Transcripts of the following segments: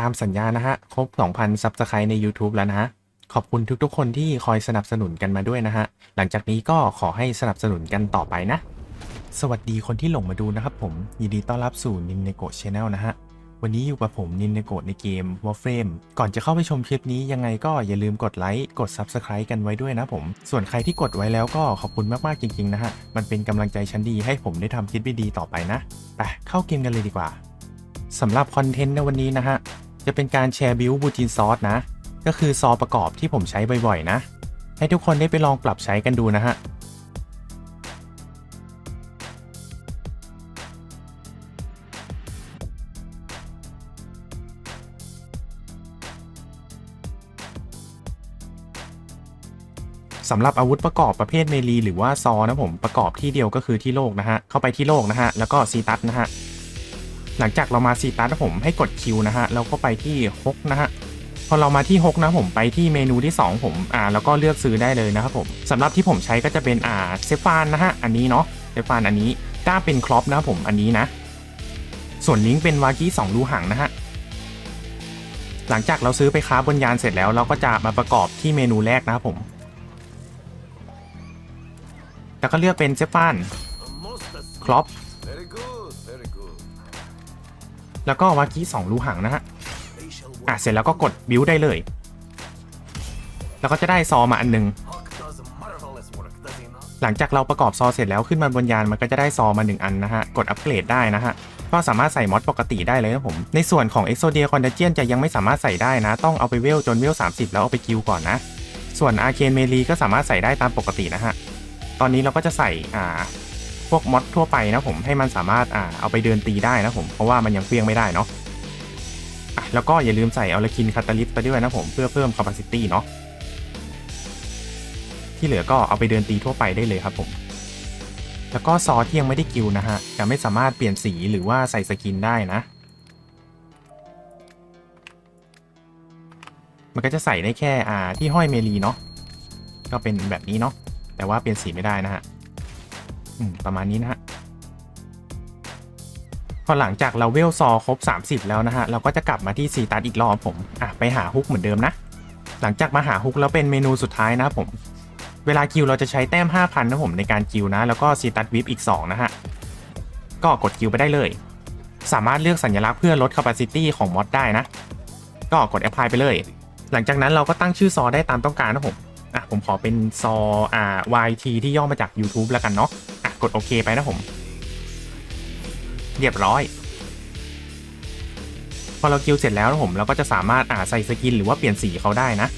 ตามสัญญานะฮะ ครบ 2,000 ซับสไครต์ใน YouTube แล้วนะฮะ ขอบคุณทุกๆ คนที่คอยสนับสนุนกันมาด้วยนะฮะ หลังจากนี้ก็ขอให้สนับสนุนกันต่อไปนะ สวัสดีคนที่หลงมาดูนะครับผม ยินดีต้อนรับสู่นินเนโกะชาแนลนะฮะ วันนี้อยู่กับผมนินเนโกะในเกม Warframe ก่อนจะเข้าไปชมคลิปนี้ยังไงก็อย่าลืมกดไลค์ กด Subscribe กันไว้ด้วยนะผม ส่วนใครที่กดไว้แล้วก็ขอบคุณมากๆจริงๆนะฮะ มันเป็นกำลังใจชั้นดีให้ผมได้ทำคลิปดีๆต่อไปนะ ไปเข้าเกมกันเลยดีกว่าสำหรับคอนเทนต์ในวันนี้นะฮะ จะเป็นการแชร์บิวบูจินซอสนะ ก็คือซอประกอบที่ผมใช้บ่อยๆนะ ให้ทุกคนได้ไปลองปรับใช้กันดูนะฮะสำหรับอาวุธประกอบประเภทเมลีหรือว่าซอนะผมประกอบที่เดียวก็คือที่โลกนะฮะ เข้าไปที่โลกนะฮะ แล้วก็ซีตัสนะฮะ หลังจากเรามาซีตัสผมให้กดคิวนะฮะแล้วก็ไปที่ฮกนะฮะพอเรามาที่ฮกนะผมไปที่เมนูที่ 2 ผมอ่าแล้วก็เลือกซื้อได้เลยนะครับผมสำหรับที่ผมใช้ก็จะเป็นอ่าเซฟานนะฮะอันนี้เนาะเซฟานอันนี้ก้าเป็นครอปนะผมอันนี้นะ ส่วนลิงก์เป็นวากี้2รูหังนะฮะหลังจากเราซื้อไปค้าบนยานเสร็จแล้วเราก็จะมาประกอบที่เมนูแรกนะครับผม แล้วก็เลือกเป็นเซฟานครอป แล้วก็วากี้2รูหังนะฮะอะเสร็จแล้วก็กดบิวได้เลย แล้วก็จะได้ซอมาอันหนึงหลังจากเราประกอบซอเสร็จแล้วขึ้นมาบนยานมันก็จะได้ซอมา 1 อันนะฮะ กดอัปเกรดได้นะฮะ ก็สามารถใส่มอดปกติได้เลยนะผม ในส่วนของ e x o d i a c o n d a g i o n จะยังไม่สามารถใส่ได้นะ ต้องเอาไปเวลจนเวล 30 แล้วเอาไปกิวก่อนนะ ส่วน Arcane m e l e ก็สามารถใส่ได้ตามปกตินะฮะ ตอนนี้เราก็จะใส่อ่า พวกมอดทั่วไปนะผมให้มันสามารถอ่าเอาไปเดินตีได้นะผมเพราะว่ามันยังเฟี้ยงไม่ได้เนาะอะแล้วก็อย่าลืมใส่อ l ลคินคาตาลิสไปด้วยนะผมเพื่อเพิ่ม capacity เนาะที่เหลือก็เอาไปเดินตีทั่วไปได้เลยครับผมแล้วก็ซอที่ยังไม่ได้กิวนะฮะจะไม่สามารถเปลี่ยนสีหรือว่าใส่สกินได้นะ มันก็จะใส่ได้แค่อ่าที่ห้อยเมลีเนาะก็เป็นแบบนี้เนาะแต่ว่าเปลี่ยนสีไม่ได้นะฮะ ประมาณนี้นะฮะพอหลังจากเราเวลซอครบ 30 แล้วนะฮะ เราก็จะกลับมาที่ซีตัสอีกรอบผม อะ ไปหาฮุกเหมือนเดิมนะ หลังจากมาหาฮุกแล้วเป็นเมนูสุดท้ายนะผม เวลาคิวเราจะใช้แต้ม 5,000 นะผมในการคิวนะ แล้วก็ซีตัสวิปอีก 2 นะฮะ ก็กดคิวไปได้เลย สามารถเลือกสัญลักษณ์เพื่อลด capacity ของมอดได้นะ ก็กด apply ไปเลย หลังจากนั้นเราก็ตั้งชื่อซอได้ตามต้องการนะผม อะ ผมขอเป็นซออ่า YT ที่ย่อมาจาก YouTube แล้วกันเนาะ กดโอเคไปนะผม เรียบร้อย พอเราคิวเสร็จแล้วนะผมเราก็จะสามารถอ่าใส่สกินหรือว่าเปลี่ยนสีเขาได้นะ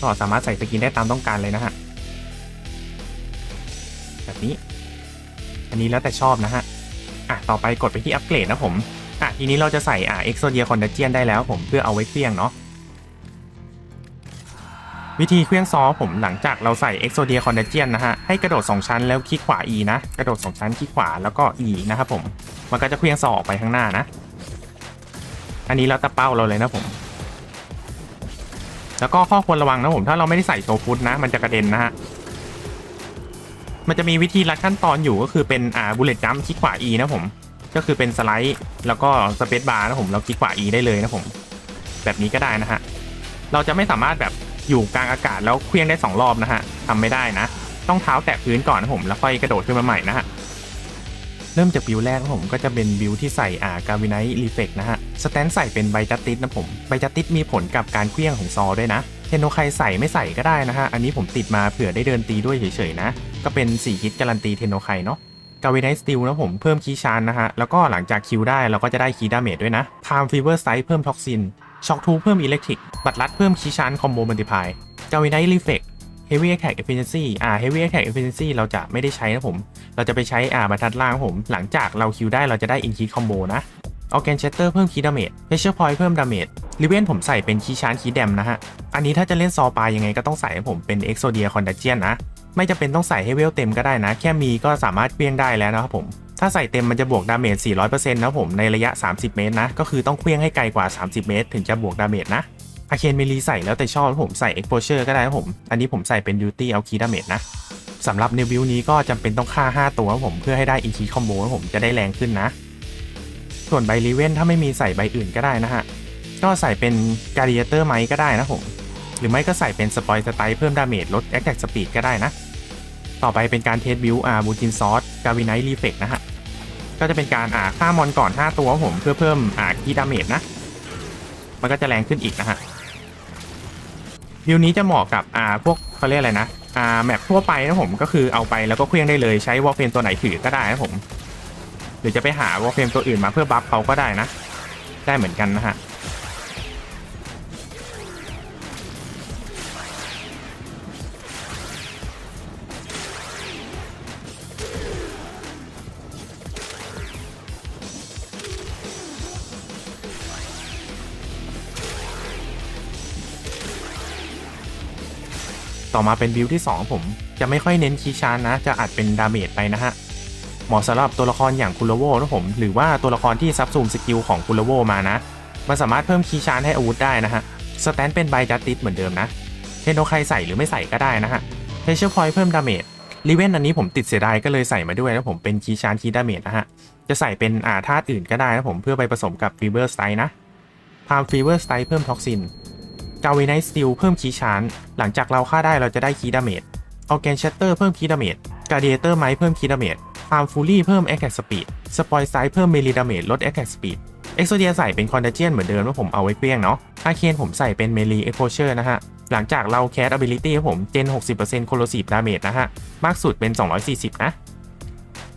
ก็สามารถใส่สกินได้ตามต้องการเลยนะฮะแบบนี้ อันนี้แล้วแต่ชอบนะฮะอะต่อไปกดไปที่อัปเกรดนะผมอะทีนี้เราจะใส่อ่า Exodia c o n d a g i o n ได้แล้วผมเพื่อเอาไว้เครื่องเนาะ วิธีเครื่องซอผมหลังจากเราใส่ Exodia c o n d a g i o n นะฮะ ให้กระโดด 2 ชั้นแล้วคลิกขวา E นะ กระโดด 2 ชั้นคลิกขวาแล้วก็ E นะครับผม มันก็จะเครื่องซอออกไปข้างหน้านะ อันนี้เราตะเป้าเราเลยนะผม แล้วก็ข้อควรระวังนะผม ถ้าเราไม่ได้ใส่โซฟุตนะ มันจะกระเด็นนะฮะ มันจะมีวิธีรัดขั้นตอนอยู่ก็คือเป็นอ่าบุลเลตจัมคลิกขวา E นะผม ก็คือเป็นสไลด์แล้วก็สเปซบาร์นะผม เราคลิกขวา E ได้เลยนะผม แบบนี้ก็ได้นะฮะ เราจะไม่สามารถแบบ อยู่กลางอากาศแล้วเคลื่องได้สองรอบนะฮะทำไม่ได้นะ ต้องเท้าแตะพื้นก่อนนะผมแล้วค่อยกระโดดขึ้นมาใหม่นะฮะเริ่มจากบิวแรกนะผมก็จะเป็นบิวที่ใส่อ่ากาวิไนท์รีเฟกนะฮะ สแตนใส่เป็นใบจัตติสนะผมใบจัตติสมีผลกับการเคลื่องของซอด้วยนะ เทนโนไคใส่ไม่ใส่ก็ได้นะฮะ อันนี้ผมติดมาเผื่อได้เดินตีด้วยเฉยๆนะ ก็เป็น4ฮิตการันตีเทนโนไคเนาะกาวินไนสติลนะผมเพิ่มคีย์ชานนะฮะ แล้วก็หลังจากคิวได้เราก็จะได้คีย์ดาเมจด้วยนะพามฟีเวอร์ไซส์เพิ่มท็อกซิน ช็อคทูเพิ่มอิเล็กทริก บัตรลัดเพิ่มคีชานคอมโบมัลติพายกาวินไนรีเฟกเฮฟวี่แอคแท็กเอฟฟิเชนซี่อ่าเฮฟวี่แอคแท็กเอฟฟิเชนซี่เราจะไม่ได้ใช้นะผม เราจะไปใช้อ่าบรรทัดล่างผม หลังจากเราคิวได้เราจะได้อินคีคอมโบนะออแกนเชสเตอร์เพิ่มคีดาเมจเพชเชอร์พอยต์เพิ่มดาเมจลิเวนผมใส่เป็นคีชานคีย์แดมนะฮะ อันนี้ถ้าจะเล่นซอปลายังไงก็ต้องใส่ให้ผมเป็นเอ็กโซเดียคอนดัเจียนนะ ไม่จำเป็นต้องใส่ให้เวลเต็มก็ได้นะ แค่มีก็สามารถเพี้ยงได้แล้วนะครับผม ถ้าใส่เต็มมันจะบวกดาเมจ 400%นะผมในระยะ 30 เมตรนะ ก็คือต้องเคลื่องให้ไกลกว่า 30 เมตร ถึงจะบวกดาเมจนะอาเคนเมลีใส่แล้วแต่ชอบผมใส่ exposure ก็ได้นะผม อันนี้ผมใส่เป็น duty เอาคีดาเมจนะสำหรับในวิวนี้ก็จำเป็นต้องฆ่า 5 ตัวผมเพื่อให้ได้อินคีคอมโบผมจะได้แรงขึ้นนะ ส่วนใบรีเวนถ้าไม่มีใส่ใบอื่นก็ได้นะฮะ ก็ใส่เป็นการ a เตอร์ไหมก็ได้นะผม หรือไม่ก็ใส่เป็นสปอยสไตล์เพิ่มดาเมจลดแอคแท็กสปีดก็ได้นะ ต่อไปเป็นการเทสบิวอาบูจินซอสกาวิไนรีเฟกนะฮะ ก็จะเป็นการอ่าฆ่ามอนก่อน 5 ตัวผมเพื่อเพิ่มอ่าคีดาเมจนะ มันก็จะแรงขึ้นอีกนะฮะวิวนี้จะเหมาะกับอ่าพวกเขาเรียกอะไรนะอ่าแมปทั่วไปนะผมก็คือเอาไปแล้วก็เคลื่องได้เลยใช้วอลเฟนตัวไหนถือก็ได้นะผม หรือจะไปหาวอลเฟนตัวอื่นมาเพื่อบัฟเขาก็ได้นะ ได้เหมือนกันนะฮะ ต่อมาเป็นบิลที่ 2 ผมจะไม่ค่อยเน้นคีย์ชานนะ จะอัดเป็นดาเมจไปนะฮะเหมาะสำหรับตัวละครอย่างคุโรโวนะผมหรือว่าตัวละครที่ซับซูมสกิลของคุโรโวมานะ มันสามารถเพิ่มคีย์ชานให้อาวุธได้นะฮะสแตนเป็นไบจัตติสเหมือนเดิมนะเทนโดใครใส่หรือไม่ใส่ก็ได้นะฮะเทเชอร์พอยเพิ่มดาเมจรีเวนอันนี้ผมติดเสียดายก็เลยใส่มาด้วยนะผมเป็นคีย์ชานคีย์ดาเมจนะฮะจะใส่เป็นอาธาตุอื่นก็ได้นะผมเพื่อไปผสมกับฟีเวอร์สไตนะพามฟีเวอร์สไตเพิ่มท็อกซิน กาวิไนสติลเพิ่มคีย์ชานหลังจากเราฆ่าได้เราจะได้คีดาเมจออแกนชัตเตอร์เพิ่มคีดาเมจกาเดียเตอร์ไม้เพิ่มคีดาเมจฟาร์มฟูลี่เพิ่มแอคแท็กสปีดสปอยไซเพิ่มเมลีดาเมจลดแอคแท็กสปีดเอ็กโซเดียใส่เป็นคอนเดเจียนเหมือนเดิมว่าผมเอาไว้เพี้ยงเนาะอาเคนผมใส่เป็นเมลีเอ็กโพเชอร์นะฮะ หลังจากเราแคส ability ผมเจน 60% corrosive damage นะฮะ มากสุดเป็น 240 นะ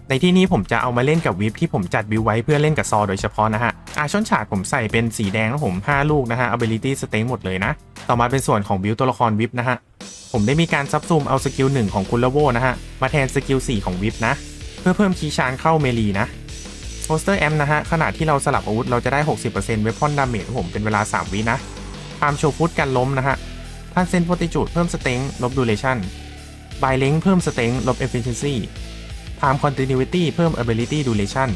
ในที่นี้ผมจะเอามาเล่นกับวิปที่ผมจัดบิวไว้เพื่อเล่นกับซอโดยเฉพาะนะฮะอาชอนฉากผมใส่เป็นสีแดงนะผม 5 ลูกนะฮะ ability stake หมดเลยนะ ต่อมาเป็นส่วนของบิวตัวละครวิปนะฮะ ผมได้มีการซับซูมเอาสกิล1ของคุณลโวนะฮะ มาแทนสกิล4ของวิปนะ เพื่อเพิ่มคีย์ชานเข้าเมลีนะโ o สเตอร์แอมนะฮะขณะที่เราสลับอาวุธเราจะได้ 60%เวพอนดาเมจผมเป็นเวลา 3 วินะพามโชว์ฟุตกันล้มนะฮะพันเซนโ o ติจูดเพิ่มสเต็งลบดูเลชั่นบายเลงเพิ่มสเต็งลบเอฟฟิเชนซี พามคอนติเนียตี้เพิ่ม ability duration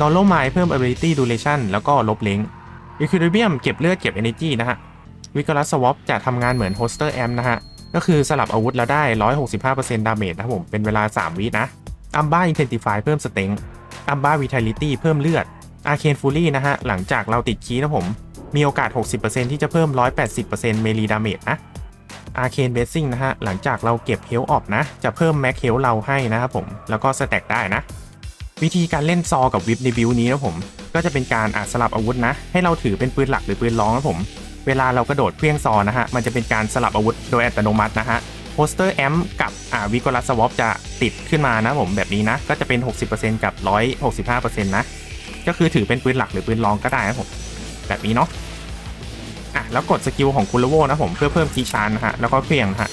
ดอลโลไมเพิ่ม ability duration แล้วก็ลบเลงวิคิ i เบียมเก็บเลือดเก็บ energy นะฮะวิกรัสสวอปจะทำงานเหมือนโฮสเตอร์แอมนะฮะ ก็คือสลับอาวุธแล้วได้ 165%ดาเมจนะครับผม เป็นเวลา 3 วินะอัมบ้าอินเทนติฟายเพิ่มสเต็งอัมบ้าวิท a ลิตี้เพิ่มเลือดอาเคนฟูลี่นะฮะ หลังจากเราติดคีย์นะผม มีโอกาส 60%ที่จะเพิ่ม 180%เมลีดาเมจนะ อาเคนเบสซิ่งนะฮะ หลังจากเราเก็บเฮลออฟนะ จะเพิ่มแม็กเฮลเราให้นะครับผม แล้วก็สแต็กได้นะ วิธีการเล่นซอกับวิปในบิวนี้นะผม ก็จะเป็นการอาสลับอาวุธนะ ให้เราถือเป็นปืนหลักหรือปืนรองนะผม เวลาเรากระโดดเพี้ยงซอนะฮะ มันจะเป็นการสลับอาวุธโดยอัตโนมัตินะฮะโ o สเตอร์แอมกับอ่าวิกลัสสวอปจะติดขึ้นมานะผมแบบนี้นะ ก็จะเป็น 60%กับ 165%นะ ก็คือถือเป็นปืนหลักหรือปืนรองก็ได้นะผม แบบนี้เนาะ อะแล้วกดสกิลของคุณลโวนะผมเพื่อเพิ่มคีชานนะฮะแล้วก็เคลียงนะฮะ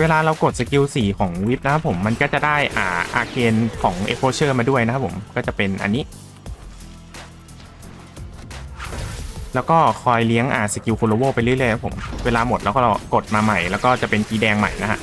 เวลาเรากดสกิล4ของวิปนะครับผมมันก็จะได้อ่าอาเคนของเอโ o เชอร์มาด้วยนะครับผมก็จะเป็นอันนี้ แล้วก็คอยเลี้ยงอ่าสกิลโคโลโวไปเรื่อยๆครับผม เวลาหมดแล้วก็เรากดมาใหม่ แล้วก็จะเป็นกีแดงใหม่นะฮะ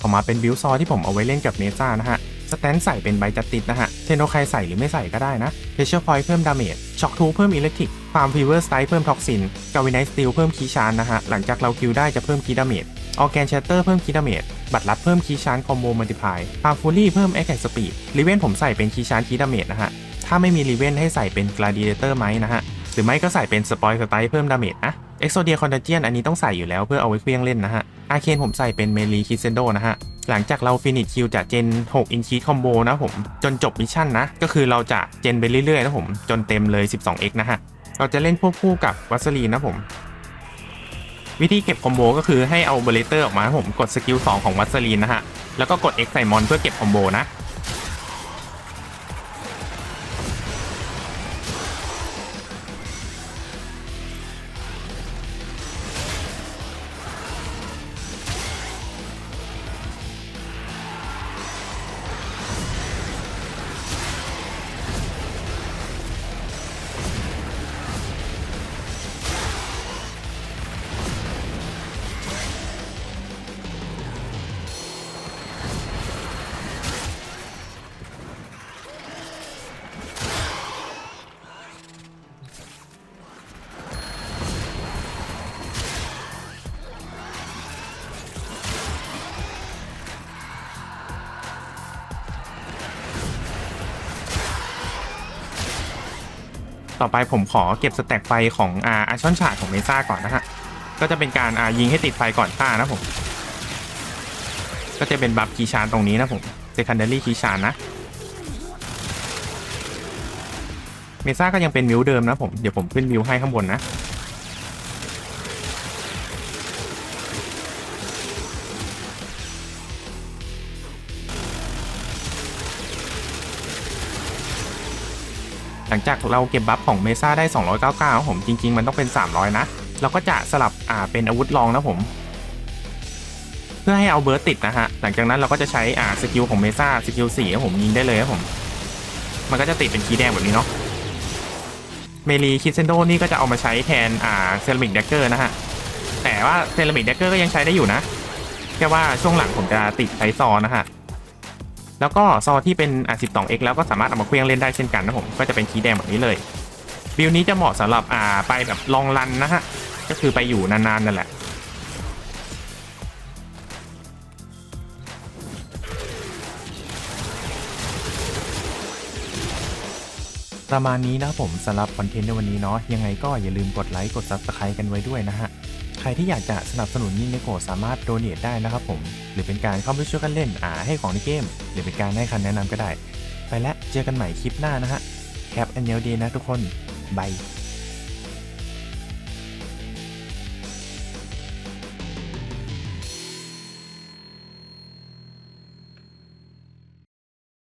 ออกมาเป็นบิวซอที่ผมเอาไว้เล่นกับเนซ่านะฮะ สแตนใส่เป็นใบจัดติดนะฮะ เทนโนใคใส่หรือไม่ใส่ก็ได้นะเพเชอร์พอยเพิ่มดาเมจ ช็อคทูเพิ่มอิเล็กทริกฟาร์มฟีเวอร์สไตเพิ่มท็อกซิน กาวินไนสติลเพิ่มคีชานนะฮะ หลังจากเราคิวได้จะเพิ่มคีดาเมจ ออแกนแชตเตอร์เพิ่มคีดาเมจ บัตรลัดเพิ่มคีชานคอมโบมัลติพายฟามฟูลี่เพิ่มแอคแท็กสปีดรีเวนผมใส่เป็นคีชานคีดาเมจนะฮะ ถ้าไม่มีรีเวนให้ใส่เป็นกลาดิเอเตอร์ไหมนะฮะ หรือไม่ก็ใส่เป็นสปอยสไตเพิ่มดาเมจนะเอ็กโซเดียคอนเดเจียนอันนี้ต้องใส่อยู่แล้วเพื่อเอาไว้เคลี้ยงเล่นนะฮะ อาเคนผมใส่เป็นเมลีคิเซนโดนะฮะ หลังจากเราฟินิชคิวจากเจน 6 อินชีคอมโบนะผมจนจบมิชชั่นนะ ก็คือเราจะเจนไปเรื่อยๆนะผมจนเต็มเลย 12x นะฮะเราจะเล่นควบคู่กับวัสลีนนะผม วิธีเก็บคอมโบก็คือให้เอาเบเลเตอร์ออกมาผมกดสกิล2ของวัสลีนนะฮะ แล้วก็กด X ใส่มอนเพื่อเก็บคอมโบนะ ต่อไปผมขอเก็บสแต็กไฟของอาอาชอนฉาดของเมซ่าก่อนนะฮะ ก็จะเป็นการอายิงให้ติดไฟก่อนฆ่านะผม ก็จะเป็นบัฟคีชานตรงนี้นะผมเซคันเดอรี่คีชานนะ เมซ่าก็ยังเป็นมิวเดิมนะผม เดี๋ยวผมขึ้นมิวให้ข้างบนนะ ลังจากเราเก็บบัฟของเมซ่าได้ 299ครับผมจริง ๆ มันต้องเป็น 300 นะ เราก็จะสลับอ่าเป็นอาวุธรองนะผม เพื่อให้เอาเบิร์ตติดนะฮะ หลังจากนั้นเราก็จะใช้อ่าสกิลของเมซ่าสกิล4ครับผมยิงได้เลยครับผม มันก็จะติดเป็นคีย์แดงแบบนี้เนาะเมลีคิเซนโดนี่ก็จะเอามาใช้แทนอ่าเซรามิกแดกเกอร์นะฮะ แต่ว่าเซรามิกแดกเกอร์ก็ยังใช้ได้อยู่นะ แค่ว่าช่วงหลังผมจะติดไซซอนนะฮะ แล้วก็ซอที่เป็น R12X แล้วก็สามารถเอามาเคลื่องเล่นได้เช่นกันนะผมก็จะเป็นคีย์แดงแบบนี้เลยบิลนี้จะเหมาะสำหรับอ่าไปแบบลองรันนะฮะก็คือไปอยู่นานๆนั่นแหละประมาณนี้นะผมสำหรับคอนเทนต์ในวันนี้เนาะยังไงก็อย่าลืมกดไลค์กด Subscribe กันไว้ด้วยนะฮะ รที่อยากจะสนับสนุนนินเนโกสามารถโดเนทได้นะครับผม หรือเป็นการเข้าไปช่วยกันเล่นอ่าให้ของในเกม หรือเป็นการให้คำแนะนำก็ได้ ไปแล้วเจอกันใหม่คลิปหน้านะฮะแคปแอนเนลดีนะทุกคนบาย